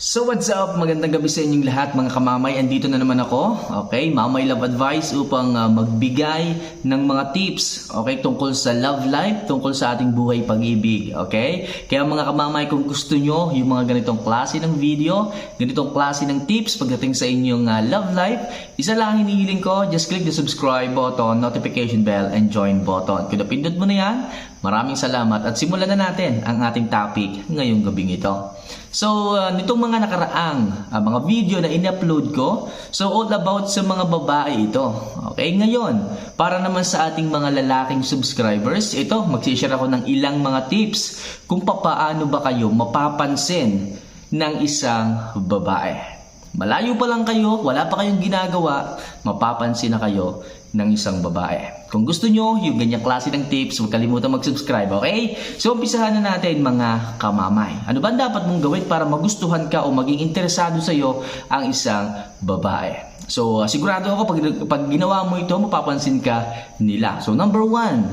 So what's up? Magandang gabi sa inyong lahat mga kamamay. Andito na naman ako. Okay, Mamay Love Advice upang uh, magbigay ng mga tips, okay, tungkol sa love life, tungkol sa ating buhay pag-ibig, okay? Kaya mga kamamay, kung gusto nyo yung mga ganitong klase ng video, ganitong klase ng tips pagdating sa inyong uh, love life, isa lang hinihiling ko, just click the subscribe button, notification bell, and join button. Kung napindot mo na yan, maraming salamat at simulan na natin ang ating topic ngayong gabing ito. So, uh, nitong mga nakaraang uh, mga video na in-upload ko, so all about sa mga babae ito. Okay, ngayon, para naman sa ating mga lalaking subscribers, ito, magsishare ako ng ilang mga tips kung papaano ba kayo mapapansin ng isang babae. Malayo pa lang kayo, wala pa kayong ginagawa, mapapansin na kayo ng isang babae. Kung gusto nyo yung ganyang klase ng tips, huwag kalimutan mag-subscribe, okay? So, umpisahan na natin mga kamamay. Ano ba dapat mong gawin para magustuhan ka o maging interesado sa'yo ang isang babae? So, sigurado ako pag, pag ginawa mo ito, mapapansin ka nila. So, number one,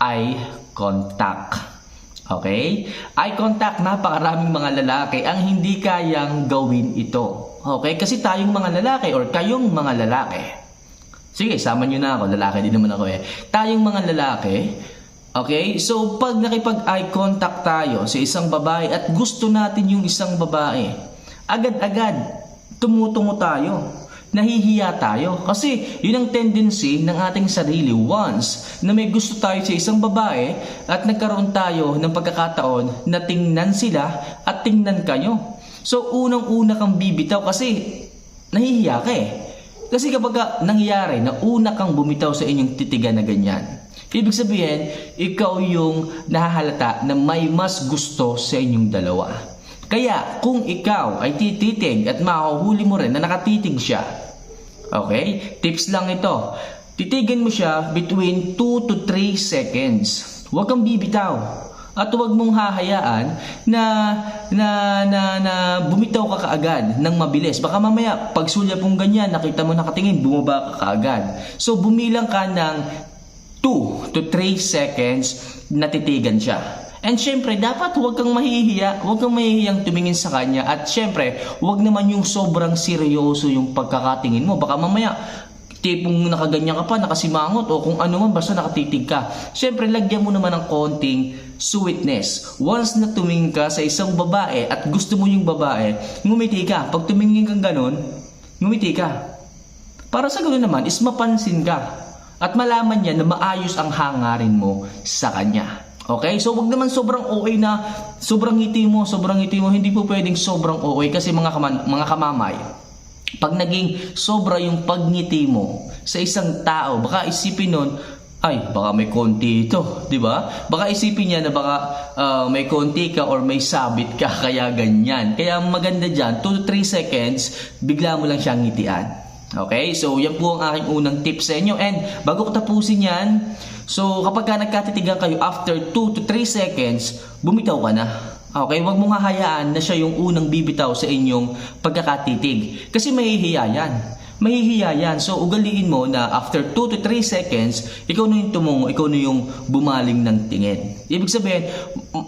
eye contact. Okay? Eye contact, napakaraming mga lalaki ang hindi kayang gawin ito. Okay? Kasi tayong mga lalaki or kayong mga lalaki, Sige, sama nyo na ako. Lalaki din naman ako eh. Tayong mga lalaki, okay? So, pag nakipag-eye contact tayo sa isang babae at gusto natin yung isang babae, agad-agad tumutungo tayo. Nahihiya tayo. Kasi yun ang tendency ng ating sarili. Once na may gusto tayo sa isang babae at nagkaroon tayo ng pagkakataon na tingnan sila at tingnan kayo. So, unang-una kang bibitaw kasi nahihiya ka eh. Kasi kapag ka nangyari na una kang bumitaw sa inyong titigan na ganyan, ibig sabihin, ikaw yung nahahalata na may mas gusto sa inyong dalawa. Kaya kung ikaw ay tititig at mahuhuli mo rin na nakatitig siya, okay? Tips lang ito. Titigan mo siya between 2 to 3 seconds. Huwag kang bibitaw. At huwag mong hahayaan na, na, na, na bumitaw ka kaagad ng mabilis. Baka mamaya, pag sulya pong ganyan, nakita mo nakatingin, bumaba ka kaagad. So, bumilang ka ng 2 to 3 seconds na titigan siya. And syempre, dapat huwag kang mahihiya, huwag kang mahihiyang tumingin sa kanya. At syempre, huwag naman yung sobrang seryoso yung pagkakatingin mo. Baka mamaya, tipong nakaganyan ka pa, nakasimangot, o kung ano man, basta nakatitig ka. Syempre, lagyan mo naman ng konting sweetness. Once na tumingin ka sa isang babae at gusto mo yung babae, ngumiti ka. Pag tumingin kang ganon, ngumiti ka. Para sa ganoon naman is mapansin ka at malaman niya na maayos ang hangarin mo sa kanya. Okay? So wag naman sobrang OA na sobrang ngiti mo, sobrang ngiti mo, hindi po pwedeng sobrang OA kasi mga kaman, mga kamamay. Pag naging sobra yung pagngiti mo sa isang tao, baka isipin nun, ay, baka may konti ito, di ba? Baka isipin niya na baka uh, may konti ka or may sabit ka, kaya ganyan. Kaya maganda dyan, 2 to 3 seconds, bigla mo lang siyang ngitian. Okay? So, yan po ang aking unang tip sa inyo. And, bago ko tapusin yan, so, kapag ka nagkatitigan kayo after 2 to 3 seconds, bumitaw ka na. Okay? Huwag mong hahayaan na siya yung unang bibitaw sa inyong pagkakatitig. Kasi mahihiya yan mahihiya yan. So, ugaliin mo na after 2 to 3 seconds, ikaw na yung tumungo, ikaw na yung bumaling ng tingin. Ibig sabihin,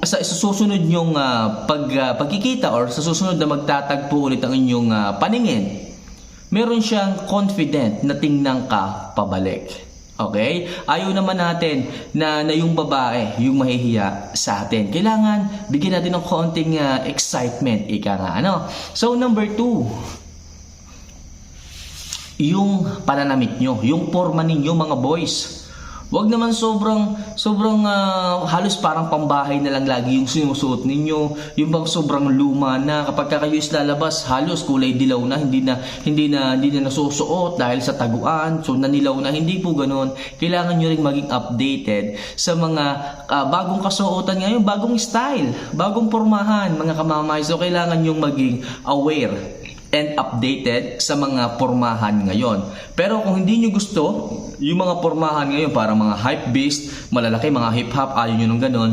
sa, sa susunod yung uh, pag, uh, pagkikita or sa susunod na magtatagpo ulit ang inyong uh, paningin, meron siyang confident na tingnan ka pabalik. Okay? Ayaw naman natin na, na yung babae, yung mahihiya sa atin. Kailangan bigyan natin ng konting uh, excitement, ika nga. Ano? So, number two, yung pananamit nyo, yung forma ninyo mga boys. Huwag naman sobrang sobrang uh, halos parang pambahay na lang lagi yung sinusuot ninyo, yung bang sobrang luma na. Kapag kayo is lalabas halos kulay dilaw na, hindi na hindi na hindi na nasusuot dahil sa taguan, so nanilaw na. Hindi po ganoon. Kailangan niyo ring maging updated sa mga uh, bagong kasuotan ngayon, bagong style, bagong pormahan mga kamamay. So kailangan niyo maging aware and updated sa mga pormahan ngayon. Pero kung hindi nyo gusto, yung mga pormahan ngayon, para mga hype beast, malalaki, mga hip-hop, ayaw nyo nung ganon,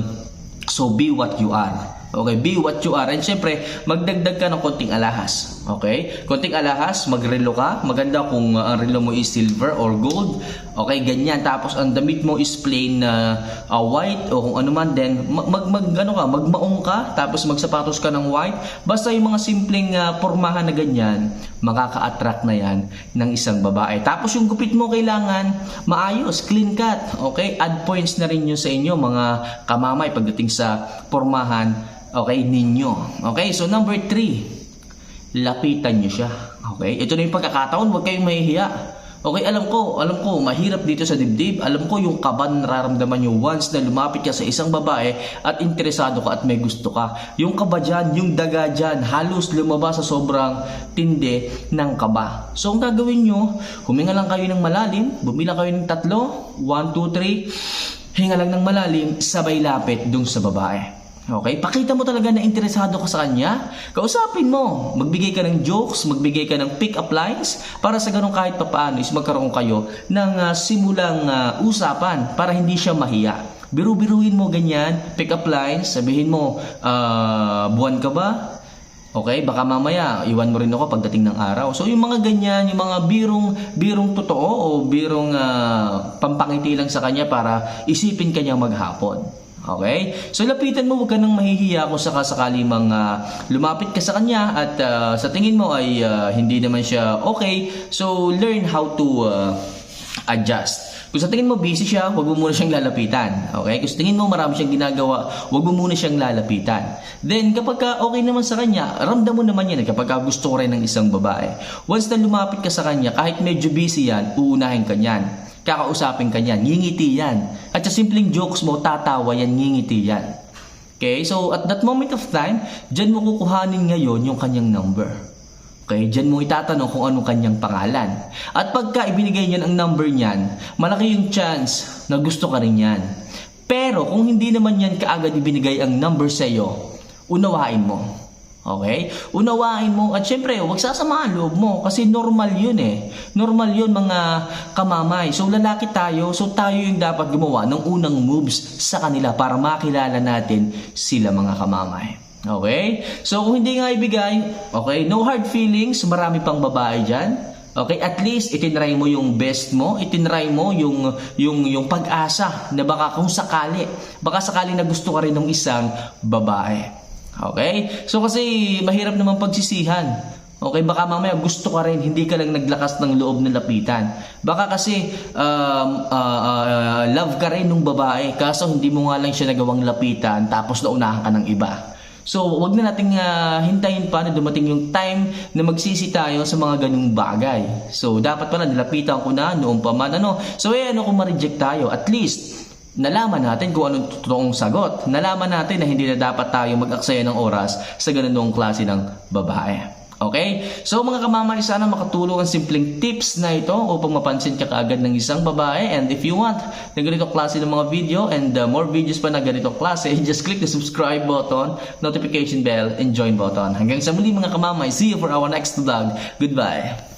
so be what you are. Okay, be what you are. And syempre, magdagdag ka ng konting alahas. Okay? Konting alahas, magrelo ka. Maganda kung uh, ang relo mo is silver or gold. Okay, ganyan. Tapos ang damit mo is plain na uh, white o kung ano man. Mag, mag, mag- ano ka, magmaong ka. Tapos magsapatos ka ng white. Basta yung mga simpleng uh, pormahan na ganyan, makaka-attract na yan ng isang babae. Tapos yung gupit mo kailangan maayos, clean cut. Okay? Add points na rin yun sa inyo mga kamamay pagdating sa pormahan okay ninyo. Okay? So number three, lapitan nyo siya. Okay? Ito na yung pagkakataon, huwag kayong mahihiya. Okay, alam ko, alam ko, mahirap dito sa dibdib. Alam ko yung kaba na nararamdaman nyo once na lumapit ka sa isang babae at interesado ka at may gusto ka. Yung kaba dyan, yung daga dyan, halos lumabas sa sobrang tindi ng kaba. So, ang gagawin nyo, huminga lang kayo ng malalim, bumila kayo ng tatlo, 1, 2, 3, hinga lang ng malalim, sabay lapit dun sa babae. Okay? Pakita mo talaga na interesado ka sa kanya. Kausapin mo. Magbigay ka ng jokes, magbigay ka ng pick-up lines para sa ganun kahit papaano is magkaroon kayo ng ah, simulang ah, usapan para hindi siya mahiya. Biru-biruin mo ganyan, pick-up lines, sabihin mo, ah, buwan ka ba? Okay, baka mamaya iwan mo rin ako pagdating ng araw. So yung mga ganyan, yung mga birong birong totoo o birong ah, pampangiti lang sa kanya para isipin kanya maghapon. Okay? So lapitan mo, huwag ka nang mahihiya kung sakasakali mang ah, lumapit ka sa kanya at ah, sa tingin mo ay ah, hindi naman siya okay. So learn how to ah, adjust. Kung sa tingin mo busy siya, huwag mo muna siyang lalapitan. Okay? Kung sa tingin mo marami siyang ginagawa, huwag mo muna siyang lalapitan. Then, kapag ka okay naman sa kanya, ramdam mo naman yan kapag ka gusto ko rin ng isang babae. Once na lumapit ka sa kanya, kahit medyo busy yan, uunahin ka niyan. Kakausapin ka niyan, ngingiti yan. At sa simpleng jokes mo, tatawa yan, ngingiti yan. Okay? So, at that moment of time, dyan mo kukuhanin ngayon yung kanyang number. Okay, dyan mo itatanong kung anong kanyang pangalan. At pagka ibinigay niyan ang number niyan, malaki yung chance na gusto ka rin yan. Pero kung hindi naman yan kaagad ibinigay ang number sa iyo, unawain mo. Okay? Unawain mo at syempre, huwag sasamahan loob mo kasi normal yun eh. Normal yun mga kamamay. So lalaki tayo, so tayo yung dapat gumawa ng unang moves sa kanila para makilala natin sila mga kamamay. Okay? So kung hindi nga ibigay, okay, no hard feelings, marami pang babae dyan. Okay, at least itinry mo yung best mo, itinry mo yung yung yung pag-asa na baka kung sakali, baka sakali na gusto ka rin ng isang babae. Okay? So kasi mahirap naman pagsisihan. Okay, baka mamaya gusto ka rin, hindi ka lang naglakas ng loob na lapitan. Baka kasi um, ah, ah, love ka rin ng babae, kaso hindi mo nga lang siya nagawang lapitan, tapos naunahan ka ng iba. So, wag na nating ah, hintayin pa na dumating yung time na magsisi tayo sa mga ganung bagay. So, dapat pala nilapitan ko na noong pa man ano. So, eh, ano kung ma-reject tayo? At least, nalaman natin kung anong totoong sagot. Nalaman natin na hindi na dapat tayo mag-aksaya ng oras sa ganung klase ng babae. Okay? So mga kamamay, sana makatulong ang simpleng tips na ito upang mapansin ka kaagad ng isang babae. And if you want na ganito klase ng mga video and uh, more videos pa na ganito klase, just click the subscribe button, notification bell, and join button. Hanggang sa muli mga kamamay, see you for our next vlog. Goodbye!